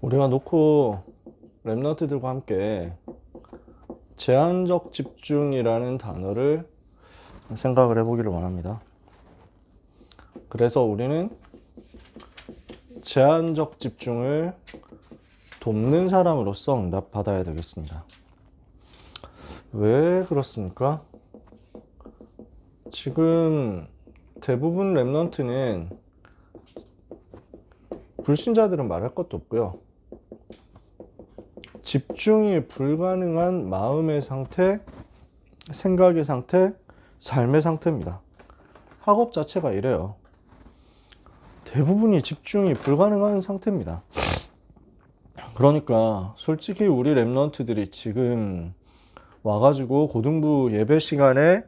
우리가 놓고 랩너트들과 함께 제한적 집중이라는 단어를 생각을 해보기를 원합니다. 그래서 우리는 제한적 집중을 돕는 사람으로서 응답받아야 되겠습니다. 왜 그렇습니까? 지금 대부분 랩넌트는 불신자들은 말할 것도 없고요. 집중이 불가능한 마음의 상태, 생각의 상태, 삶의 상태입니다. 학업 자체가 이래요. 대부분이 집중이 불가능한 상태입니다. 그러니까 솔직히 우리 랩런트들이 지금 와가지고 고등부 예배 시간에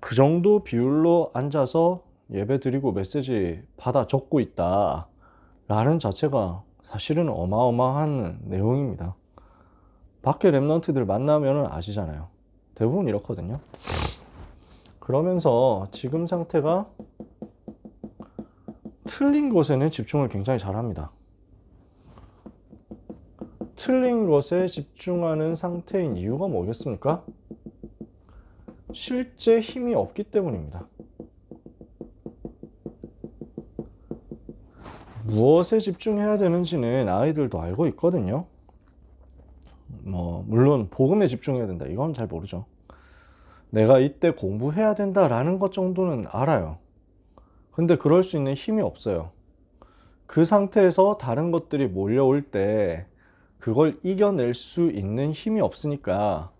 그 정도 비율로 앉아서 예배 드리고 메시지 받아 적고 있다. 라는 자체가 사실은 어마어마한 내용입니다. 밖에 랩런트들 만나면 아시잖아요. 대부분 이렇거든요. 그러면서 지금 상태가 틀린 것에는 집중을 굉장히 잘 합니다. 틀린 것에 집중하는 상태인 이유가 뭐겠습니까? 실제 힘이 없기 때문입니다. 무엇에 집중해야 되는지는 아이들도 알고 있거든요. 뭐, 물론, 복음에 집중해야 된다. 이건 잘 모르죠. 내가 이때 공부해야 된다라는 것 정도는 알아요. 근데 그럴 수 있는 힘이 없어요. 그 상태에서 다른 것들이 몰려올 때 그걸 이겨낼 수 있는 힘이 없으니까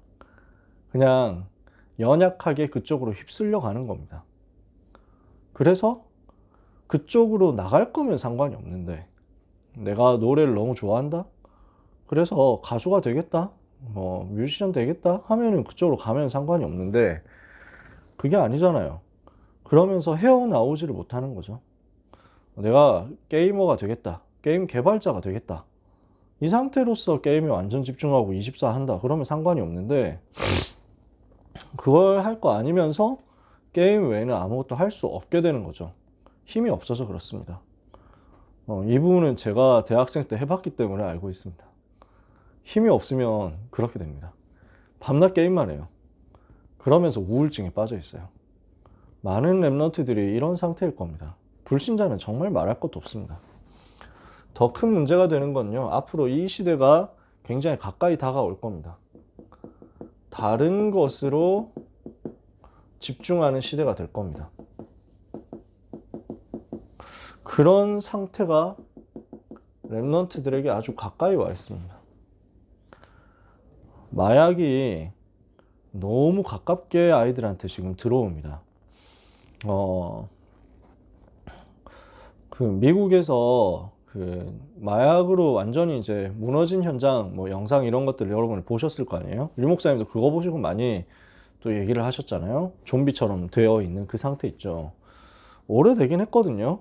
그냥 연약하게 그쪽으로 휩쓸려 가는 겁니다. 그래서 그쪽으로 나갈 거면 상관이 없는데 내가 노래를 너무 좋아한다? 그래서 가수가 되겠다? 뭐 뮤지션 되겠다? 하면은 그쪽으로 가면 상관이 없는데 그게 아니잖아요. 그러면서 헤어나오지를 못하는 거죠. 내가 게이머가 되겠다. 게임 개발자가 되겠다. 이 상태로서 게임에 완전 집중하고 24 한다. 그러면 상관이 없는데 그걸 할 거 아니면서 게임 외에는 아무것도 할 수 없게 되는 거죠. 힘이 없어서 그렇습니다. 어, 이 부분은 제가 대학생 때 해봤기 때문에 알고 있습니다. 힘이 없으면 그렇게 됩니다. 밤낮 게임만 해요. 그러면서 우울증에 빠져 있어요. 많은 랩런트들이 이런 상태일 겁니다. 불신자는 정말 말할 것도 없습니다. 더 큰 문제가 되는 건요. 앞으로 이 시대가 굉장히 가까이 다가올 겁니다. 다른 것으로 집중하는 시대가 될 겁니다. 그런 상태가 랩런트들에게 아주 가까이 와 있습니다. 마약이 너무 가깝게 아이들한테 지금 들어옵니다. 어, 그 미국에서 그 마약으로 완전히 이제 무너진 현장 뭐 영상 이런 것들 여러분이 보셨을 거 아니에요? 유 목사님도 그거 보시고 많이 또 얘기를 하셨잖아요. 좀비처럼 되어 있는 그 상태 있죠. 오래되긴 했거든요.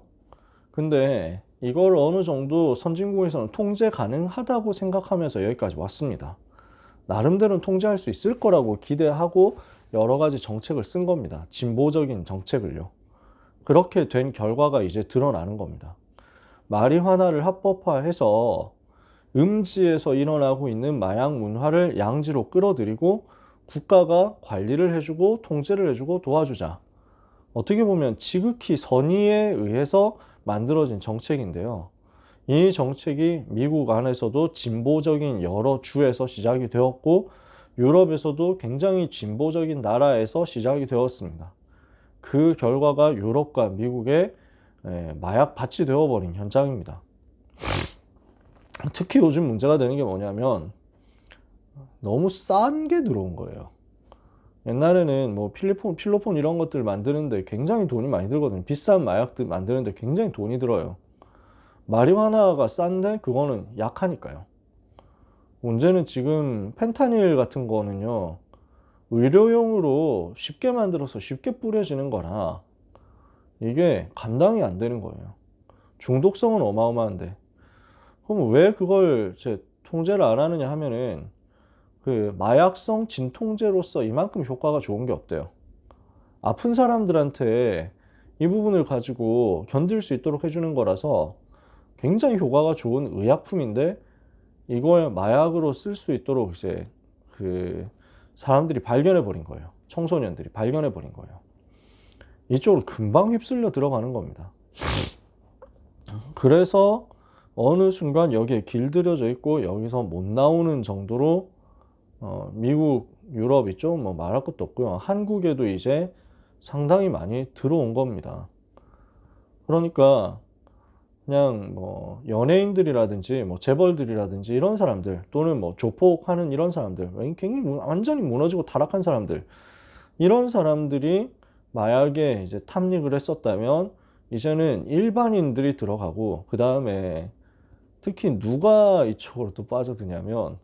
근데 이걸 어느 정도 선진국에서는 통제 가능하다고 생각하면서 여기까지 왔습니다. 나름대로는 통제할 수 있을 거라고 기대하고 여러 가지 정책을 쓴 겁니다. 진보적인 정책을요. 그렇게 된 결과가 이제 드러나는 겁니다. 마리화나를 합법화해서 음지에서 일어나고 있는 마약 문화를 양지로 끌어들이고 국가가 관리를 해주고 통제를 해주고 도와주자. 어떻게 보면 지극히 선의에 의해서 만들어진 정책인데요. 이 정책이 미국 안에서도 진보적인 여러 주에서 시작이 되었고 유럽에서도 굉장히 진보적인 나라에서 시작이 되었습니다. 그 결과가 유럽과 미국의 마약 밭이 되어버린 현장입니다. 특히 요즘 문제가 되는 게 뭐냐면 너무 싼 게 들어온 거예요. 옛날에는 뭐 필리폰, 필로폰 이런 것들 만드는데 굉장히 돈이 많이 들거든요. 비싼 마약들 만드는데 굉장히 돈이 들어요. 마리화나가 싼데 그거는 약하니까요. 문제는 지금 펜타닐 같은 거는요. 의료용으로 쉽게 만들어서 쉽게 뿌려지는 거라 이게 감당이 안 되는 거예요. 중독성은 어마어마한데. 그럼 왜 그걸 제 통제를 안 하느냐 하면은 그 마약성 진통제로서 이만큼 효과가 좋은 게 없대요. 아픈 사람들한테 이 부분을 가지고 견딜 수 있도록 해주는 거라서 굉장히 효과가 좋은 의약품인데 이걸 마약으로 쓸 수 있도록 이제 그 사람들이 발견해 버린 거예요. 청소년들이 발견해 버린 거예요. 이쪽으로 금방 휩쓸려 들어가는 겁니다. 그래서 어느 순간 여기에 길들여져 있고 여기서 못 나오는 정도로 어, 미국, 유럽 이쪽 뭐 말할 것도 없고요. 한국에도 이제 상당히 많이 들어온 겁니다. 그러니까 그냥 뭐 연예인들이라든지 뭐 재벌들이라든지 이런 사람들 또는 뭐 조폭하는 이런 사람들 굉장히 무- 완전히 무너지고 타락한 사람들 이런 사람들이 마약에 이제 탐닉을 했었다면 이제는 일반인들이 들어가고 그 다음에 특히 누가 이쪽으로 또 빠져드냐면 에,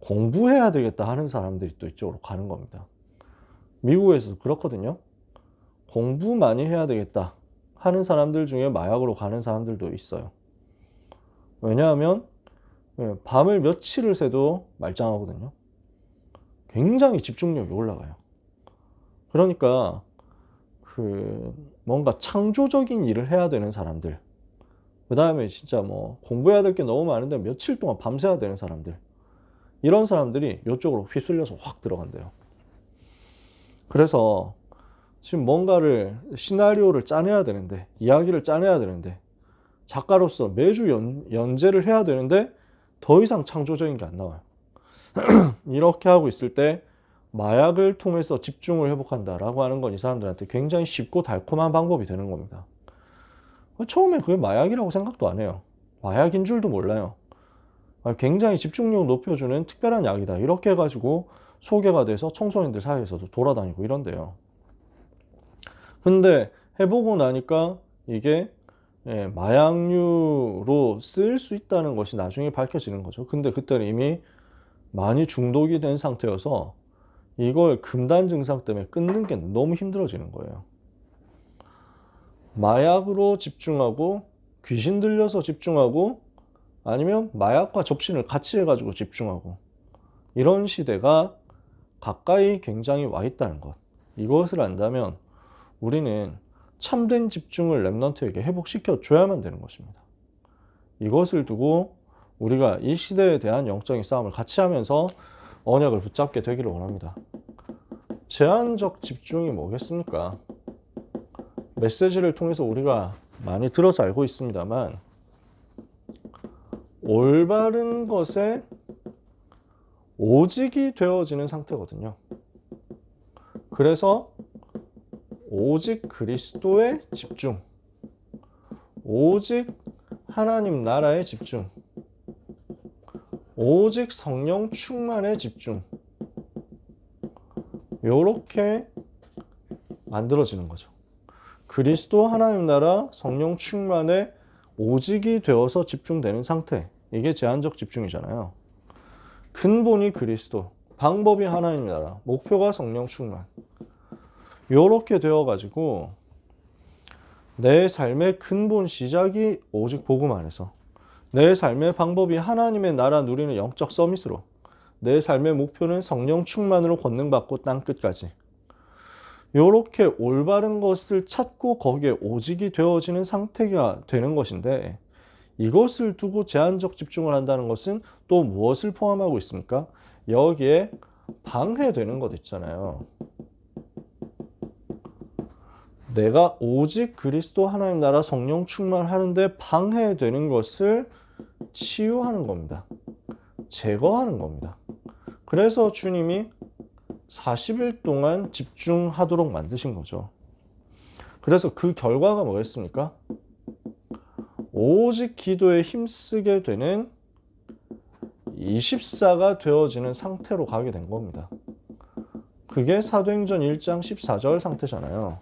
공부해야 되겠다 하는 사람들이 또 이쪽으로 가는 겁니다. 미국에서도 그렇거든요. 공부 많이 해야 되겠다 하는 사람들 중에 마약으로 가는 사람들도 있어요. 왜냐하면 예, 밤을 며칠을 새도 말짱하거든요. 굉장히 집중력이 올라가요. 그러니까 그 뭔가 창조적인 일을 해야 되는 사람들, 그 다음에 진짜 뭐 공부해야 될 게 너무 많은데 며칠 동안 밤새야 되는 사람들, 이런 사람들이 이쪽으로 휩쓸려서 확 들어간대요. 그래서 지금 뭔가를 시나리오를 짜내야 되는데 이야기를 짜내야 되는데 작가로서 매주 연, 연재를 해야 되는데 더 이상 창조적인 게 안 나와요. 이렇게 하고 있을 때 마약을 통해서 집중을 회복한다라고 하는 건 이 사람들한테 굉장히 쉽고 달콤한 방법이 되는 겁니다. 처음에 그게 마약이라고 생각도 안 해요. 마약인 줄도 몰라요. 아, 굉장히 집중력 높여주는 특별한 약이다. 이렇게 해가지고 소개가 돼서 청소년들 사이에서도 돌아다니고 이런데요. 근데 해보고 나니까 이게 예, 마약류로 쓸 수 있다는 것이 나중에 밝혀지는 거죠. 근데 그때는 이미 많이 중독이 된 상태여서 이걸 금단 증상 때문에 끊는 게 너무 힘들어지는 거예요. 마약으로 집중하고 귀신 들려서 집중하고 아니면 마약과 접신을 같이 해가지고 집중하고 이런 시대가 가까이 굉장히 와 있다는 것. 이것을 안다면 우리는 참된 집중을 랩런트에게 회복시켜 줘야만 되는 것입니다. 이것을 두고 우리가 이 시대에 대한 영적인 싸움을 같이 하면서 언약을 붙잡게 되기를 원합니다. 제한적 집중이 뭐겠습니까? 메시지를 통해서 우리가 많이 들어서 알고 있습니다만 올바른 것에 오직이 되어지는 상태거든요. 그래서 오직 그리스도에 집중, 오직 하나님 나라에 집중, 오직 성령 충만에 집중. 요렇게 만들어지는 거죠. 그리스도 하나님 나라 성령 충만에 오직이 되어서 집중되는 상태. 이게 제한적 집중이잖아요. 근본이 그리스도, 방법이 하나님 나라, 목표가 성령 충만. 요렇게 되어가지고 내 삶의 근본 시작이 오직 복음 안에서 내 삶의 방법이 하나님의 나라 누리는 영적 서밋으로 내 삶의 목표는 성령 충만으로 권능받고 땅끝까지 요렇게 올바른 것을 찾고 거기에 오직이 되어지는 상태가 되는 것인데 이것을 두고 제한적 집중을 한다는 것은 또 무엇을 포함하고 있습니까? 여기에 방해되는 것 있잖아요. 내가 오직 그리스도 하나님 나라 성령 충만하는데 방해되는 것을 치유하는 겁니다. 제거하는 겁니다. 그래서 주님이 40일 동안 집중하도록 만드신 거죠. 그래서 그 결과가 뭐였습니까? 오직 기도에 힘쓰게 되는 24가 되어지는 상태로 가게 된 겁니다. 그게 사도행전 1장 14절 상태잖아요.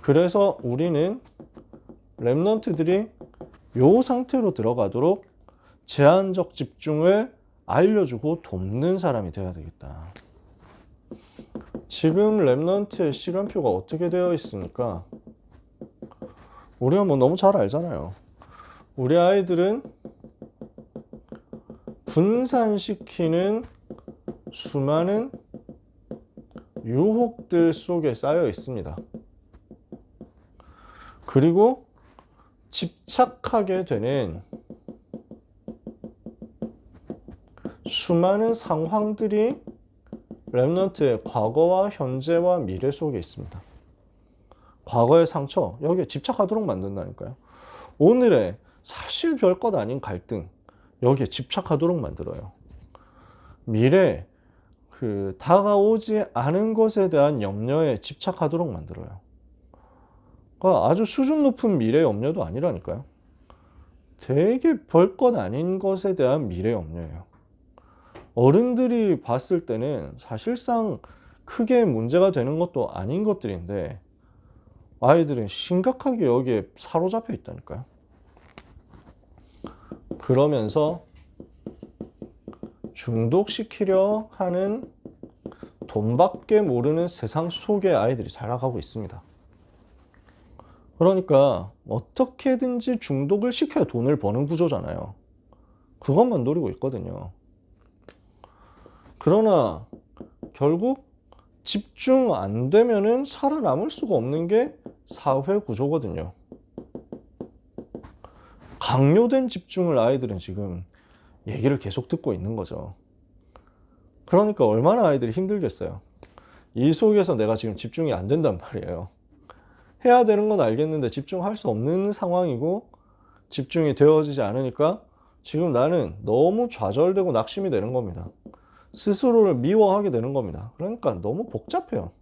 그래서 우리는 랩넌트들이 요 상태로 들어가도록 제한적 집중을 알려주고 돕는 사람이 되어야 되겠다. 지금 랩넌트의 시간표가 어떻게 되어 있습니까? 우리가 뭐 너무 잘 알잖아요. 우리 아이들은 분산시키는 수많은 유혹들 속에 쌓여 있습니다. 그리고 집착하게 되는 수많은 상황들이 랩넌트의 과거와 현재와 미래 속에 있습니다. 과거의 상처, 여기에 집착하도록 만든다니까요. 오늘의 사실 별것 아닌 갈등, 여기에 집착하도록 만들어요. 미래, 그, 다가오지 않은 것에 대한 염려에 집착하도록 만들어요. 그러니까 아주 수준 높은 미래 염려도 아니라니까요. 되게 별것 아닌 것에 대한 미래 염려예요. 어른들이 봤을 때는 사실상 크게 문제가 되는 것도 아닌 것들인데 아이들은 심각하게 여기에 사로잡혀 있다니까요. 그러면서 중독시키려 하는 돈밖에 모르는 세상 속에 아이들이 살아가고 있습니다. 그러니까 어떻게든지 중독을 시켜야 돈을 버는 구조잖아요. 그것만 노리고 있거든요. 그러나 결국 집중 안 되면은 살아남을 수가 없는 게 사회 구조거든요. 강요된 집중을 아이들은 지금 얘기를 계속 듣고 있는 거죠. 그러니까 얼마나 아이들이 힘들겠어요. 이 속에서 내가 지금 집중이 안 된단 말이에요. 해야 되는 건 알겠는데 집중할 수 없는 상황이고 집중이 되어지지 않으니까 지금 나는 너무 좌절되고 낙심이 되는 겁니다. 스스로를 미워하게 되는 겁니다. 그러니까 너무 복잡해요.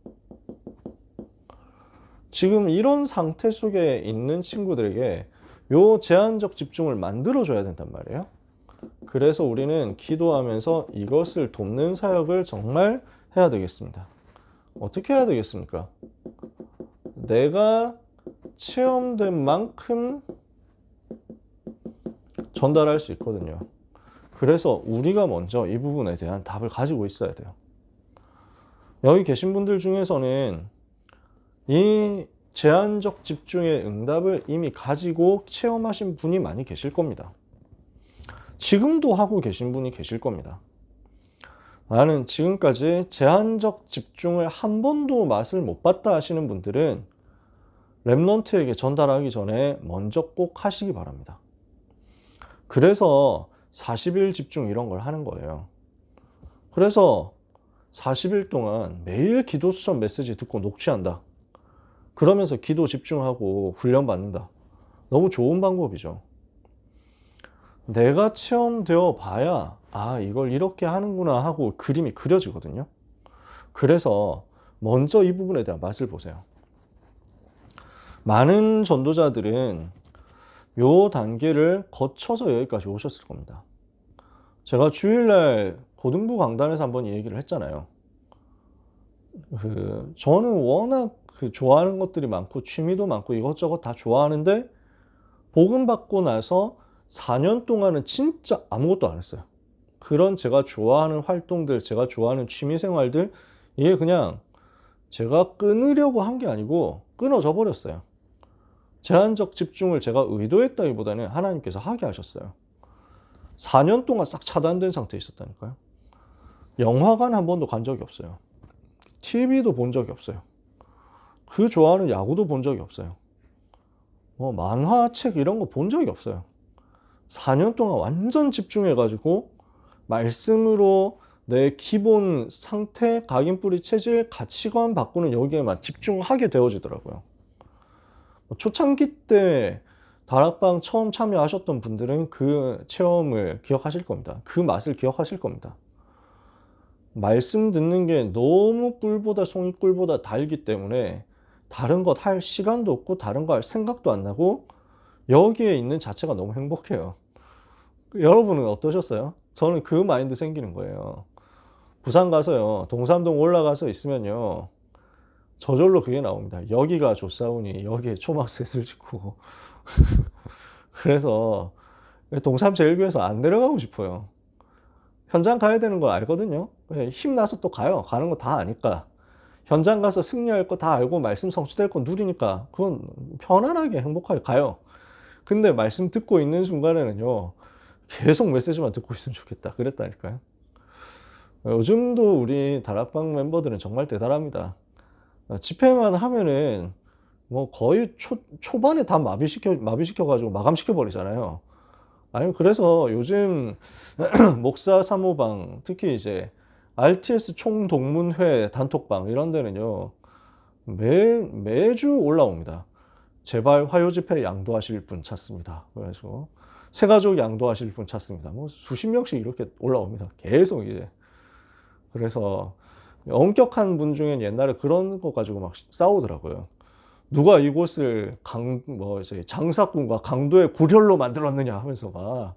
지금 이런 상태 속에 있는 친구들에게 요 제한적 집중을 만들어줘야 된단 말이에요. 그래서 우리는 기도하면서 이것을 돕는 사역을 정말 해야 되겠습니다. 어떻게 해야 되겠습니까? 내가 체험된 만큼 전달할 수 있거든요. 그래서 우리가 먼저 이 부분에 대한 답을 가지고 있어야 돼요. 여기 계신 분들 중에서는 이 제한적 집중의 응답을 이미 가지고 체험하신 분이 많이 계실 겁니다. 지금도 하고 계신 분이 계실 겁니다. 나는 지금까지 제한적 집중을 한 번도 맛을 못 봤다 하시는 분들은 랩넌트에게 전달하기 전에 먼저 꼭 하시기 바랍니다. 그래서 40일 집중 이런 걸 하는 거예요. 그래서 40일 동안 매일 기도 수천 메시지 듣고 녹취한다. 그러면서 기도 집중하고 훈련 받는다. 너무 좋은 방법이죠. 내가 체험되어 봐야 아, 이걸 이렇게 하는구나 하고 그림이 그려지거든요. 그래서 먼저 이 부분에 대한 맛을 보세요. 많은 전도자들은 요 단계를 거쳐서 여기까지 오셨을 겁니다. 제가 주일날 고등부 강단에서 한번 이 얘기를 했잖아요. 그 저는 워낙 그 좋아하는 것들이 많고 취미도 많고 이것저것 다 좋아하는데 복음 받고 나서 4년 동안은 진짜 아무것도 안 했어요. 그런 제가 좋아하는 활동들, 제가 좋아하는 취미 생활들 이게 그냥 제가 끊으려고 한 게 아니고 끊어져 버렸어요. 제한적 집중을 제가 의도했다기보다는 하나님께서 하게 하셨어요. 4년 동안 싹 차단된 상태에 있었다니까요. 영화관 한 번도 간 적이 없어요. TV도 본 적이 없어요. 그 좋아하는 야구도 본 적이 없어요. 뭐 만화책 이런 거 본 적이 없어요. 4년 동안 완전 집중해가지고 말씀으로 내 기본 상태, 각인 뿌리 체질, 가치관 바꾸는 여기에만 집중하게 되어지더라고요. 뭐 초창기 때 다락방 처음 참여하셨던 분들은 그 체험을 기억하실 겁니다. 그 맛을 기억하실 겁니다. 말씀 듣는 게 너무 꿀보다 송이 꿀보다 달기 때문에 다른 것 할 시간도 없고 다른 거 할 생각도 안 나고 여기에 있는 자체가 너무 행복해요. 여러분은 어떠셨어요? 저는 그 마인드 생기는 거예요. 부산 가서요, 동삼동 올라가서 있으면요, 저절로 그게 나옵니다. 여기가 조사우니 여기에 초막셋을 짓고. 그래서 동삼 제일교에서 안 내려가고 싶어요. 현장 가야 되는 걸 알거든요. 힘나서 또 가요. 가는 거 다 아니까. 현장 가서 승리할 거 다 알고 말씀 성취될 거 누리니까 그건 편안하게 행복하게 가요. 근데 말씀 듣고 있는 순간에는요. 계속 메시지만 듣고 있으면 좋겠다. 그랬다니까요. 요즘도 우리 다락방 멤버들은 정말 대단합니다. 집회만 하면은 뭐 거의 초, 초반에 다 마비시켜, 마비시켜 가지고 마감시켜 버리잖아요. 아니 그래서 요즘 목사 사모방 특히 이제 RTS 총동문회 단톡방 이런 데는요 매 매주 올라옵니다. 제발 화요 집회 양도하실 분 찾습니다. 그래서 새가족 양도하실 분 찾습니다. 뭐 수십 명씩 이렇게 올라옵니다. 계속 이제 그래서 엄격한 분 중엔 옛날에 그런 거 가지고 막 싸우더라고요. 누가 이곳을 강, 뭐 이제 장사꾼과 강도의 구렬로 만들었느냐 하면서 막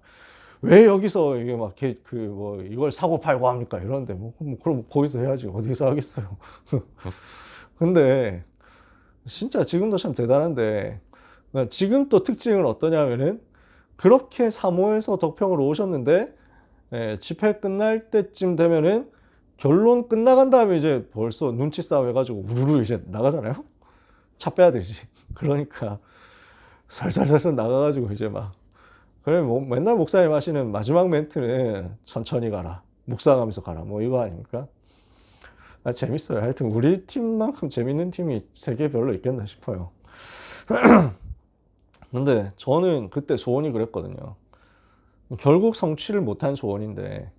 왜 여기서 이게 막 그 뭐 이걸 사고 팔고 합니까 이런데 뭐, 뭐 그럼 거기서 해야지 어디서 하겠어요. 근데 진짜 지금도 참 대단한데 지금 또 특징은 어떠냐면은 그렇게 사모에서 덕평으로 오셨는데 예, 집회 끝날 때쯤 되면은 결론 끝나간 다음에 이제 벌써 눈치 싸움 해가지고 우르르 이제 나가잖아요. 차 빼야 되지. 그러니까 살살살살 나가가지고 이제 막 그래 뭐 맨날 목사님 하시는 마지막 멘트는 천천히 가라. 묵상하면서 가라. 뭐 이거 아닙니까? 아, 재밌어요. 하여튼 우리 팀만큼 재밌는 팀이 세계 별로 있겠나 싶어요. 근데 저는 그때 소원이 그랬거든요. 결국 성취를 못한 소원인데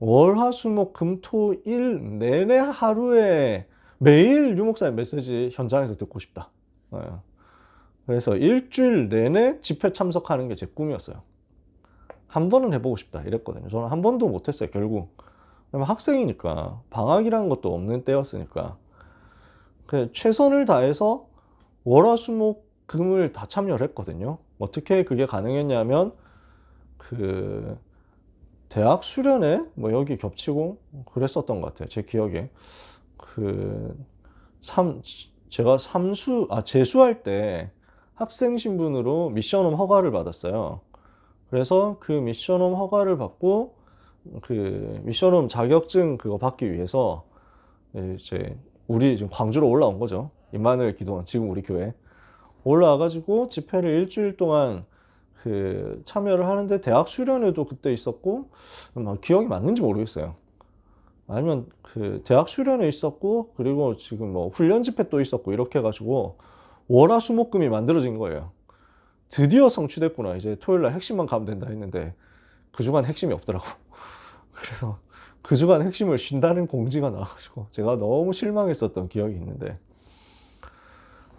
월화수목금토 일 내내 하루에 매일 유목사의 메시지 현장에서 듣고 싶다. 예. 그래서 일주일 내내 집회 참석하는 게 제 꿈이었어요. 한 번은 해보고 싶다 이랬거든요. 저는 한 번도 못했어요. 결국 학생이니까 방학이라는 것도 없는 때였으니까 그 최선을 다해서 월화수목금을 다 참여를 했거든요. 어떻게 그게 가능했냐면 그 대학 수련회 뭐 여기 겹치고 그랬었던 것 같아요. 제 기억에 그 삼 제가 삼수 아 재수할 때 학생 신분으로 미션홈 허가를 받았어요. 그래서 그 미션홈 허가를 받고 그 미션홈 자격증 그거 받기 위해서 이제 우리 지금 광주로 올라온 거죠. 임마누엘 기도원 지금 우리 교회 올라와가지고 집회를 일주일 동안 그 참여를 하는데 대학 수련회도 그때 있었고 막 기억이 맞는지 모르겠어요. 아니면 그 대학 수련회 있었고 그리고 지금 뭐 훈련 집회 또 있었고 이렇게 해가지고 월화수목금이 만들어진 거예요. 드디어 성취됐구나. 이제 토요일 날 핵심만 가면 된다 했는데 그 주간 핵심이 없더라고. 그래서 그 주간 핵심을 쉰다는 공지가 나와가지고 제가 너무 실망했었던 기억이 있는데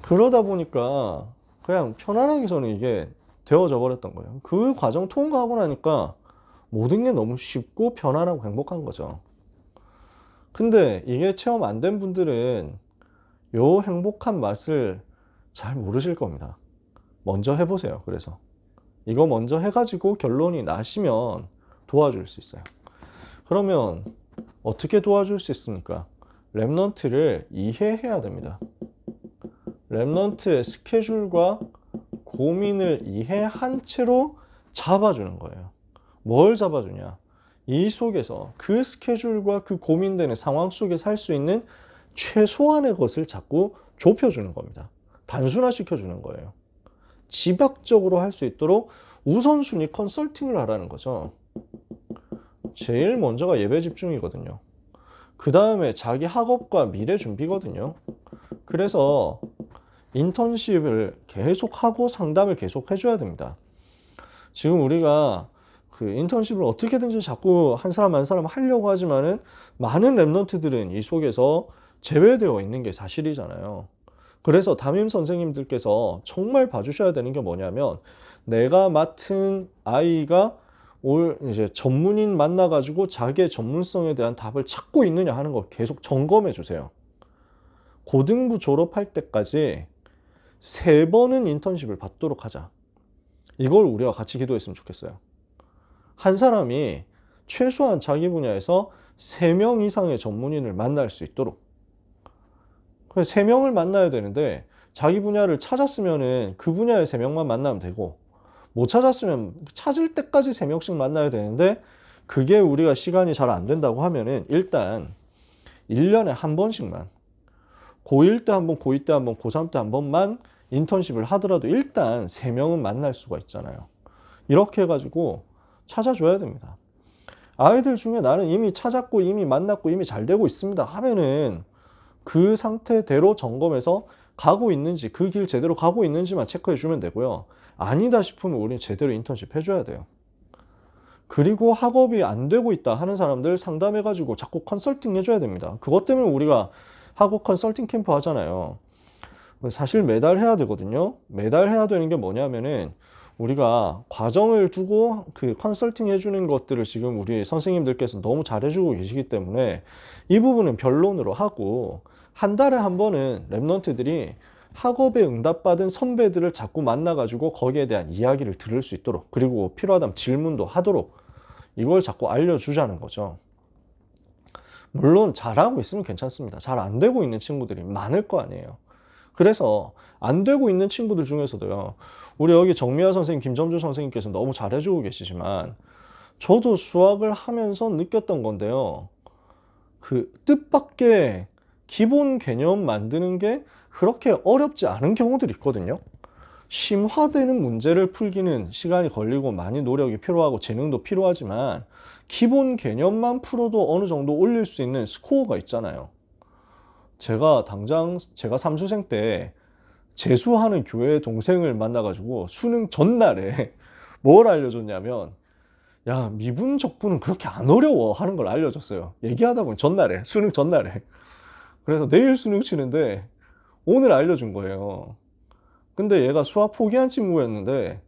그러다 보니까 그냥 편안하게 저는 이게 되어져 버렸던 거예요. 그 과정 통과하고 나니까 모든 게 너무 쉽고 편안하고 행복한 거죠. 근데 이게 체험 안 된 분들은 요 행복한 맛을 잘 모르실 겁니다. 먼저 해보세요. 그래서 이거 먼저 해가지고 결론이 나시면 도와줄 수 있어요. 그러면 어떻게 도와줄 수 있습니까? 랩넌트를 이해해야 됩니다. 랩넌트의 스케줄과 고민을 이해한 채로 잡아주는 거예요. 뭘 잡아주냐? 이 속에서 그 스케줄과 그 고민되는 상황 속에서 할수 있는 최소한의 것을 자꾸 좁혀주는 겁니다. 단순화시켜주는 거예요. 지박적으로 할 수 있도록 우선순위 컨설팅을 하라는 거죠. 제일 먼저가 예배 집중이거든요. 그 다음에 자기 학업과 미래 준비거든요. 그래서 인턴십을 계속하고 상담을 계속 해줘야 됩니다. 지금 우리가 그 인턴십을 어떻게든지 자꾸 한 사람 한 사람 하려고 하지만은 많은 랩런트들은 이 속에서 제외되어 있는 게 사실이잖아요. 그래서 담임 선생님들께서 정말 봐주셔야 되는 게 뭐냐면 내가 맡은 아이가 올 이제 전문인 만나가지고 자기의 전문성에 대한 답을 찾고 있느냐 하는 거 계속 점검해 주세요. 고등부 졸업할 때까지 세 번은 인턴십을 받도록 하자. 이걸 우리가 같이 기도했으면 좋겠어요. 한 사람이 최소한 자기 분야에서 세 명 이상의 전문인을 만날 수 있도록. 그래서 세 명을 만나야 되는데 자기 분야를 찾았으면은 그 분야의 세 명만 만나면 되고 못 찾았으면 찾을 때까지 세 명씩 만나야 되는데 그게 우리가 시간이 잘 안 된다고 하면은 일단 1년에 한 번씩만 고1 때 한 번, 고2 때 한 번, 고3 때 한 번만 인턴십을 하더라도 일단 세 명은 만날 수가 있잖아요. 이렇게 해가지고 찾아줘야 됩니다. 아이들 중에 나는 이미 찾았고 이미 만났고 이미 잘 되고 있습니다 하면은 그 상태대로 점검해서 가고 있는지 그 길 제대로 가고 있는지만 체크해 주면 되고요. 아니다 싶으면 우리 제대로 인턴십 해줘야 돼요. 그리고 학업이 안 되고 있다 하는 사람들 상담해가지고 자꾸 컨설팅 해줘야 됩니다. 그것 때문에 우리가 학업 컨설팅 캠프 하잖아요. 사실 매달 해야 되거든요. 매달 해야 되는 게 뭐냐면은 우리가 과정을 두고 그 컨설팅 해주는 것들을 지금 우리 선생님들께서 너무 잘해주고 계시기 때문에 이 부분은 변론으로 하고 한 달에 한 번은 랩런트들이 학업에 응답받은 선배들을 자꾸 만나가지고 거기에 대한 이야기를 들을 수 있도록 그리고 필요하다면 질문도 하도록 이걸 자꾸 알려주자는 거죠. 물론 잘하고 있으면 괜찮습니다. 잘 안 되고 있는 친구들이 많을 거 아니에요. 그래서 안 되고 있는 친구들 중에서도요. 우리 여기 정미아 선생님, 김점주 선생님께서 너무 잘해주고 계시지만 저도 수학을 하면서 느꼈던 건데요. 그 뜻밖의 기본 개념 만드는 게 그렇게 어렵지 않은 경우들이 있거든요. 심화되는 문제를 풀기는 시간이 걸리고 많이 노력이 필요하고 재능도 필요하지만 기본 개념만 풀어도 어느 정도 올릴 수 있는 스코어가 있잖아요. 제가 당장 제가 삼수생 때 재수하는 교회 동생을 만나가지고 수능 전날에 뭘 알려줬냐면 야 미분 적분은 그렇게 안 어려워 하는 걸 알려줬어요. 얘기하다 보니 전날에 수능 전날에 그래서 내일 수능 치는데 오늘 알려준 거예요. 근데 얘가 수학 포기한 친구였는데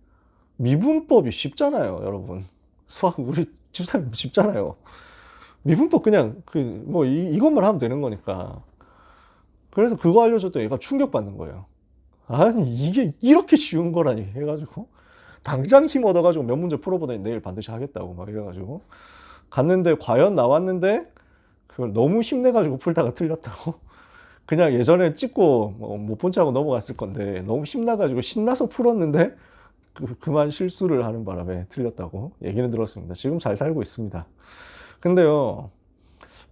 미분법이 쉽잖아요, 여러분. 수학 우리 집사님 쉽잖아요. 미분법 그냥 그 뭐 이것만 하면 되는 거니까. 그래서 그거 알려줬더니 얘가 충격받는 거예요. 아니 이게 이렇게 쉬운 거라니 해가지고 당장 힘 얻어가지고 몇 문제 풀어보더니 내일 반드시 하겠다고 막 이래가지고 갔는데 과연 나왔는데 그걸 너무 힘내가지고 풀다가 틀렸다고 그냥 예전에 찍고 뭐 못본 척하고 넘어갔을 건데 너무 힘나가지고 신나서 풀었는데 그, 그만 실수를 하는 바람에 틀렸다고 얘기는 들었습니다. 지금 잘 살고 있습니다. 근데요,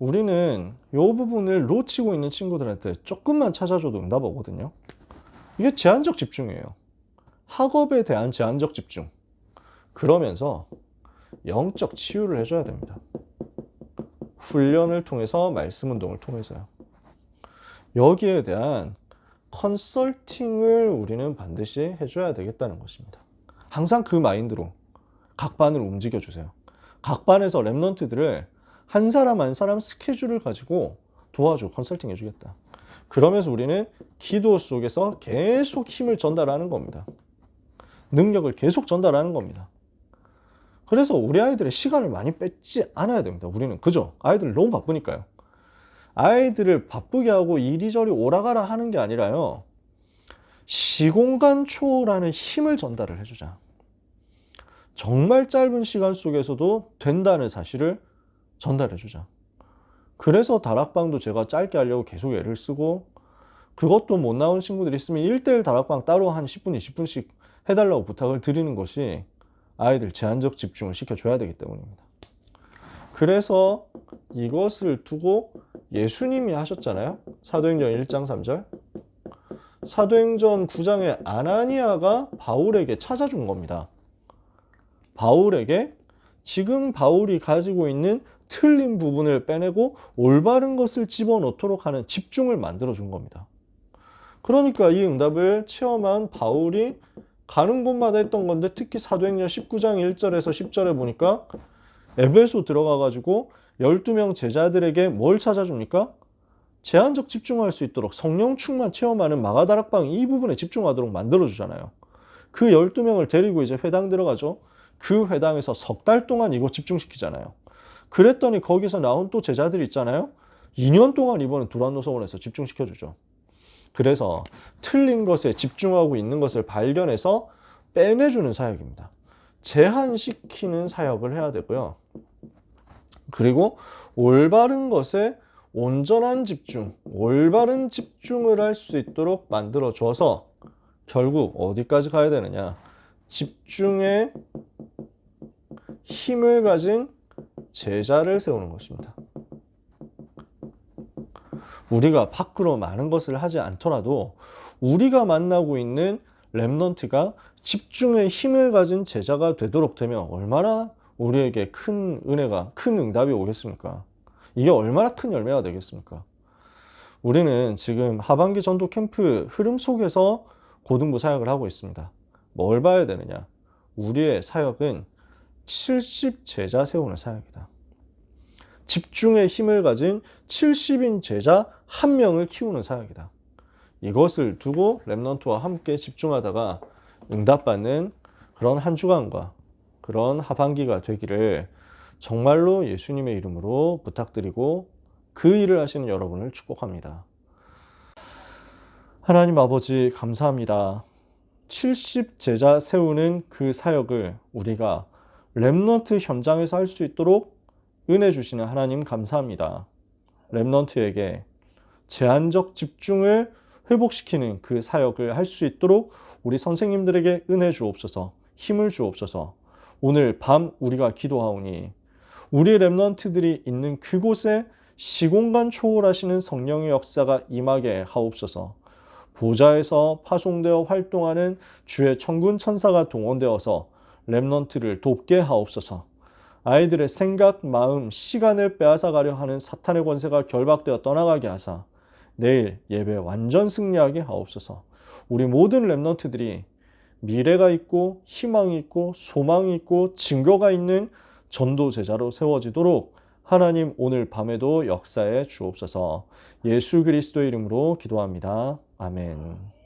우리는 이 부분을 놓치고 있는 친구들한테 조금만 찾아줘도 응답 오거든요. 이게 제한적 집중이에요. 학업에 대한 제한적 집중. 그러면서 영적 치유를 해줘야 됩니다. 훈련을 통해서 말씀 운동을 통해서요. 여기에 대한 컨설팅을 우리는 반드시 해줘야 되겠다는 것입니다. 항상 그 마인드로 각 반을 움직여 주세요. 각 반에서 랩런트들을 한 사람 한 사람 스케줄을 가지고 도와줘 컨설팅 해주겠다. 그러면서 우리는 기도 속에서 계속 힘을 전달하는 겁니다. 능력을 계속 전달하는 겁니다. 그래서 우리 아이들의 시간을 많이 뺏지 않아야 됩니다. 우리는 그죠? 아이들 너무 바쁘니까요. 아이들을 바쁘게 하고 이리저리 오라가라 하는 게 아니라요. 시공간 초월하는 힘을 전달을 해주자. 정말 짧은 시간 속에서도 된다는 사실을 전달해 주자. 그래서 다락방도 제가 짧게 하려고 계속 애를 쓰고 그것도 못 나온 친구들이 있으면 1대1 다락방 따로 한 10분, 20분씩 해달라고 부탁을 드리는 것이 아이들 제한적 집중을 시켜줘야 되기 때문입니다. 그래서 이것을 두고 예수님이 하셨잖아요. 사도행전 1장 3절. 사도행전 9장에 아나니아가 바울에게 찾아준 겁니다. 바울에게 지금 바울이 가지고 있는 틀린 부분을 빼내고 올바른 것을 집어넣도록 하는 집중을 만들어 준 겁니다. 그러니까 이 응답을 체험한 바울이 가는 곳마다 했던 건데 특히 사도행전 19장 1절에서 10절에 보니까 에베소 들어가 가지고 12명 제자들에게 뭘 찾아줍니까? 제한적 집중할 수 있도록 성령 충만 체험하는 마가다락방 이 부분에 집중하도록 만들어 주잖아요. 그 12명을 데리고 이제 회당 들어가죠. 그 회당에서 석 달 동안 이거 집중시키잖아요. 그랬더니 거기서 나온 또 제자들 있잖아요. 2년 동안 이번엔 두란노 서원에서 집중시켜 주죠. 그래서 틀린 것에 집중하고 있는 것을 발견해서 빼내주는 사역입니다. 제한시키는 사역을 해야 되고요. 그리고 올바른 것에 온전한 집중, 올바른 집중을 할 수 있도록 만들어 줘서 결국 어디까지 가야 되느냐? 집중의 힘을 가진 제자를 세우는 것입니다. 우리가 밖으로 많은 것을 하지 않더라도 우리가 만나고 있는 랩넌트가 집중의 힘을 가진 제자가 되도록 되면 얼마나 우리에게 큰 은혜가, 큰 응답이 오겠습니까? 이게 얼마나 큰 열매가 되겠습니까? 우리는 지금 하반기 전도 캠프 흐름 속에서 고등부 사역을 하고 있습니다. 뭘 봐야 되느냐? 우리의 사역은 70 제자 세우는 사역이다. 집중의 힘을 가진 70인 제자 한 명을 키우는 사역이다. 이것을 두고 랩넌트와 함께 집중하다가 응답받는 그런 한 주간과 그런 하반기가 되기를 정말로 예수님의 이름으로 부탁드리고 그 일을 하시는 여러분을 축복합니다. 하나님 아버지 감사합니다. 70 제자 세우는 그 사역을 우리가 랩넌트 현장에서 할 수 있도록 은혜 주시는 하나님 감사합니다. 랩넌트에게 제한적 집중을 회복시키는 그 사역을 할 수 있도록 우리 선생님들에게 은혜 주옵소서, 힘을 주옵소서. 오늘 밤 우리가 기도하오니 우리 랩넌트들이 있는 그곳에 시공간 초월하시는 성령의 역사가 임하게 하옵소서. 보좌에서 파송되어 활동하는 주의 천군 천사가 동원되어서 랩넌트를 돕게 하옵소서. 아이들의 생각, 마음, 시간을 빼앗아가려 하는 사탄의 권세가 결박되어 떠나가게 하사 내일 예배 완전 승리하게 하옵소서. 우리 모든 랩넌트들이 미래가 있고 희망이 있고 소망이 있고 증거가 있는 전도 제자로 세워지도록 하나님 오늘 밤에도 역사에 주옵소서. 예수 그리스도의 이름으로 기도합니다. 아멘.